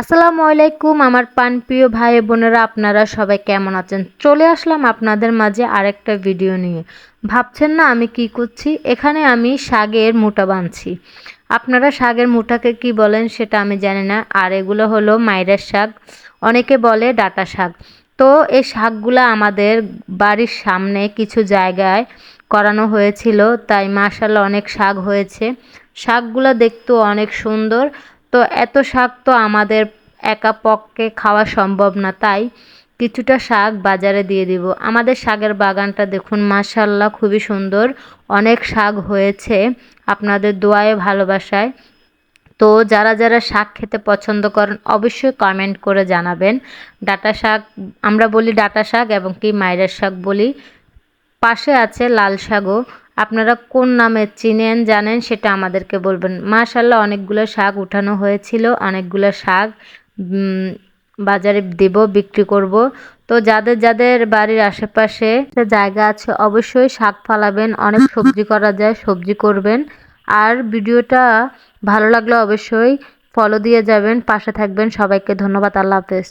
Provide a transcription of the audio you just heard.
আসসালামু আলাইকুম, আমার পান প্রিয় ভাই বোনেরা, আপনারা সবাই কেমন আছেন? চলে আসলাম আপনাদের মাঝে আরেকটা ভিডিও নিয়ে। ভাবছেন না আমি কি করছি? এখানে আমি শাগের মোটা বানছি। আপনারা শাগের মুঠাকে কি বলেন সেটা আমি জানি না, আর এগুলো হলো মাইরের শাক অনেকে বলে ডাটা শাক তো এই শাকগুলো আমাদের বাড়ির সামনে কিছু জায়গায় করানো হয়েছিল, তাই মাশাল্লাহ অনেক শাক হয়েছে। শাকগুলো দেখতেও অনেক সুন্দর। তো এত শাক তো আমাদের একা পক্ষে খাওয়া সম্ভব না, তাই কিছুটা শাক বাজারে দিয়ে দিব। আমাদের শাকের বাগানটা দেখুন মাশাল্লাহ খুবই সুন্দর। অনেক শাক হয়েছে আপনাদের দোয়ায়, ভালোবাসায়। তো যারা যারা শাক খেতে পছন্দ করেন, অবশ্যই কমেন্ট করে জানাবেন। ডাটা শাক, আমরা বলি ডাটা শাক এবং কি মায়ের শাক বলি। পাশে আছে লাল শাকও। আপনারা কোন নামে চিনেন, জানেন সেটা আমাদেরকে বলবেন। মাশাল্লাহ অনেকগুলো শাক উঠানো হয়েছিল, অনেকগুলো শাক বাজারে দেব, বিক্রি করব। তো যাদের যাদের বাড়ির আশেপাশে জায়গা আছে, অবশ্যই শাক ফালাবেন, অনেক সবজি করা যায়, সবজি করবেন। আর ভিডিওটা ভালো লাগলে অবশ্যই ফলো দিয়ে যাবেন, পাশে থাকবেন। সবাইকে ধন্যবাদ, আল্লাহ হাফেজ।